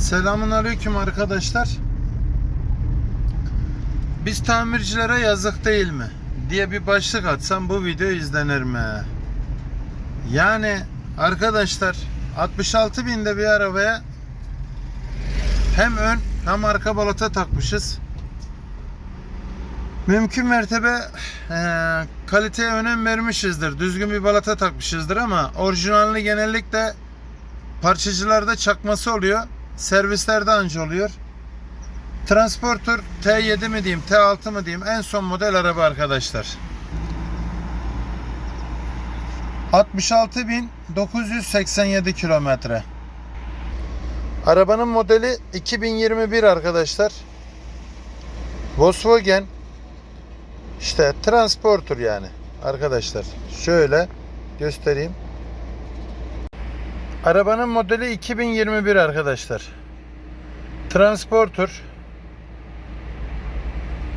Selamun Aleyküm arkadaşlar. Biz tamircilere yazık değil mi? diye bir başlık atsam bu video izlenir mi? Yani arkadaşlar 66 binde bir arabaya hem ön hem arka balata takmışız. Mümkün mertebe eee, kaliteye önem vermişizdir. Düzgün bir balata takmışızdır ama orijinalini genellikle parçacılarda çakması oluyor. Servislerde anca oluyor. Transporter T7 mi diyeyim, T6 mı diyeyim en son model araba arkadaşlar. 66.987 kilometre. Arabanın modeli 2021 arkadaşlar. Volkswagen işte Transporter yani arkadaşlar. Şöyle göstereyim. Arabanın modeli 2021 arkadaşlar. Transporter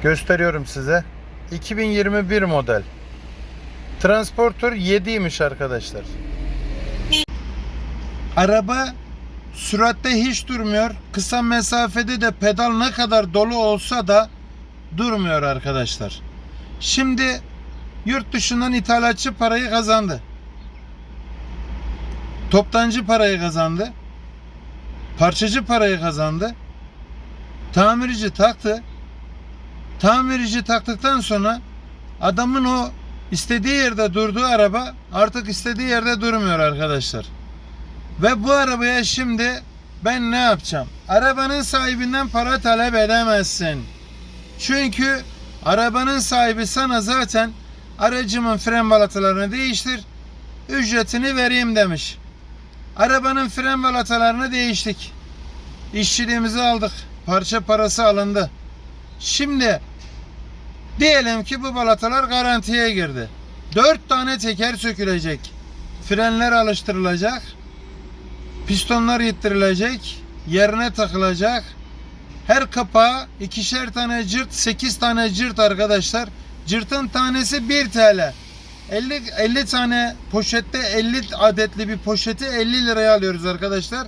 gösteriyorum size. 2021 model. Transporter 7'ymiş arkadaşlar. Araba süratte hiç durmuyor. Kısa mesafede de pedal ne kadar dolu olsa da durmuyor arkadaşlar. Şimdi yurt dışından ithalatçı parayı kazandı. Toptancı parayı kazandı. Parçacı parayı kazandı. Tamirci taktı. Tamirci taktıktan sonra adamın o istediği yerde durduğu araba artık istediği yerde durmuyor arkadaşlar. Ve bu arabaya şimdi ben ne yapacağım? Arabanın sahibinden para talep edemezsin. Çünkü arabanın sahibi sana zaten aracımın fren balatalarını değiştir, ücretini vereyim demiş. Arabanın fren balatalarını değiştik. İşçiliğimizi aldık. Parça parası alındı. Şimdi diyelim ki bu balatalar garantiye girdi. 4 tane teker sökülecek. Frenler alıştırılacak. Pistonlar yıttırılacak. Yerine takılacak. Her kapağa ikişer tane cırt, 8 tane cırt arkadaşlar. Cırtın tanesi 1 TL. 50 50 tane poşette 50 adetli bir poşeti 50 liraya alıyoruz arkadaşlar.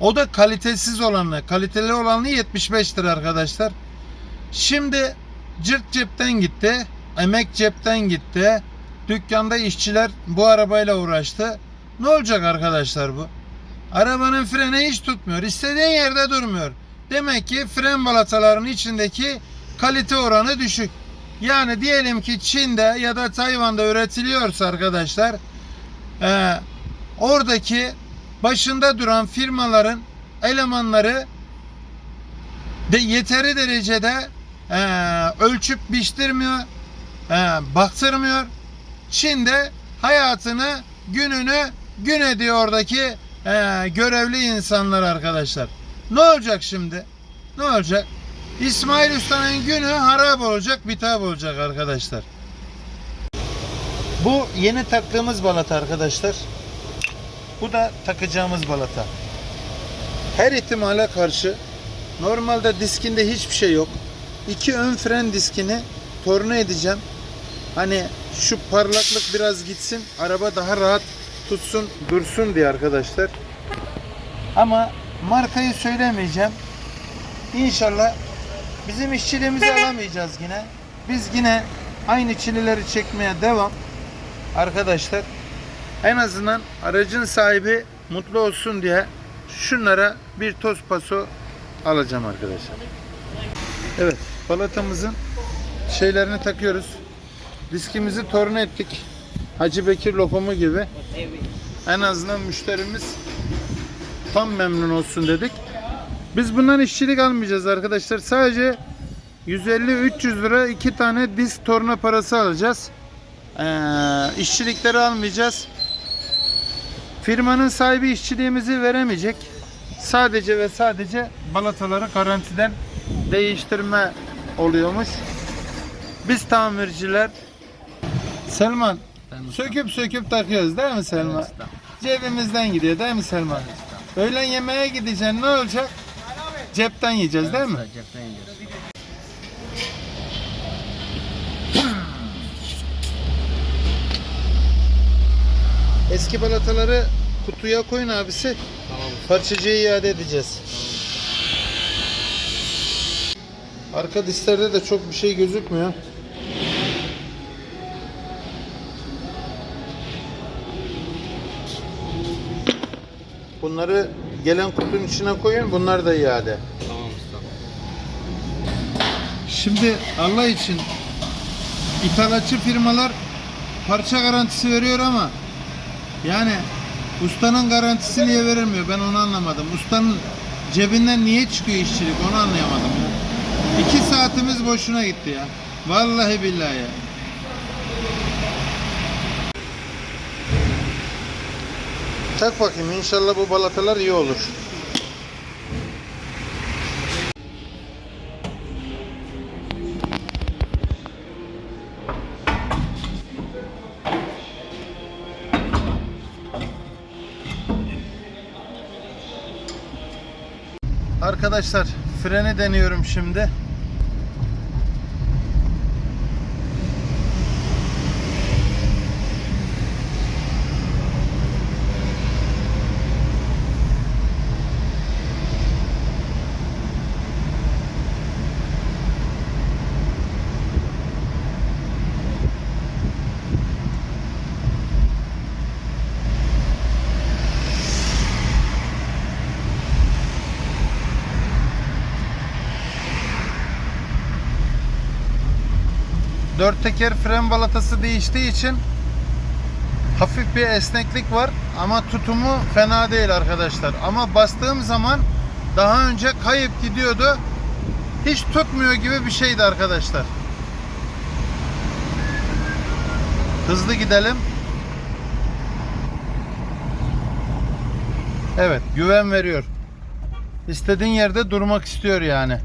O da kalitesiz olanı. Kaliteli olanı 75 lira arkadaşlar. Şimdi cırt cepten gitti. Emek cepten gitti. Dükkanda işçiler bu arabayla uğraştı. Ne olacak arkadaşlar bu? Arabanın freni hiç tutmuyor. İstediğin yerde durmuyor. Demek ki fren balatalarının içindeki kalite oranı düşük. Yani diyelim ki Çin'de ya da Tayvan'da üretiliyorsa arkadaşlar e, oradaki başında duran firmaların elemanları de yeteri derecede e, ölçüp biçtirmiyor, e, baktırmıyor. Çin'de hayatını, gününü gün ediyor oradaki e, görevli insanlar arkadaşlar. Ne olacak şimdi? Ne olacak? İsmail Usta'nın günü harap olacak, bitap olacak arkadaşlar. Bu yeni taktığımız balata arkadaşlar. Bu da takacağımız balata. Her ihtimale karşı normalde diskinde hiçbir şey yok. İki ön fren diskini torna edeceğim. Hani şu parlaklık biraz gitsin. Araba daha rahat tutsun, dursun diye arkadaşlar. Ama markayı söylemeyeceğim. İnşallah bizim işçiliğimizi alamayacağız yine. Biz yine aynı çilileri çekmeye devam. Arkadaşlar en azından aracın sahibi mutlu olsun diye şunlara bir toz paso alacağım arkadaşlar. Evet balatamızın şeylerini takıyoruz. Diskimizi torna ettik. Hacı Bekir lokumu gibi. En azından müşterimiz tam memnun olsun dedik. Biz bundan işçilik almayacağız arkadaşlar. Sadece 150-300 lira iki tane disk torna parası alacağız. Ee, işçilikleri almayacağız. Firmanın sahibi işçiliğimizi veremeyecek. Sadece ve sadece balataları garantiden değiştirme oluyormuş. Biz tamirciler Selman söküp söküp takıyoruz değil mi Selman? Cebimizden gidiyor değil mi Selman? Öğlen yemeğe gideceksin ne olacak? Cepten yiyeceğiz değil mi? Cepten yiyeceğiz. Eski balataları kutuya koyun abisi. Tamam. Parçacıya iade edeceğiz. Arka dislerde de çok bir şey gözükmüyor. Bunları gelen kutunun içine koyun. Bunlar da iade. Tamam usta. Şimdi Allah için ithalatçı firmalar parça garantisi veriyor ama yani ustanın garantisi niye verilmiyor ben onu anlamadım. Ustanın cebinden niye çıkıyor işçilik onu anlayamadım ya. İki saatimiz boşuna gitti ya. Vallahi billahi ya. Tak bakayım inşallah bu balatalar iyi olur. Arkadaşlar freni deniyorum şimdi. Dört teker fren balatası değiştiği için hafif bir esneklik var ama tutumu fena değil arkadaşlar. Ama bastığım zaman daha önce kayıp gidiyordu. Hiç tutmuyor gibi bir şeydi arkadaşlar. Hızlı gidelim. Evet, güven veriyor. İstediğin yerde durmak istiyor yani.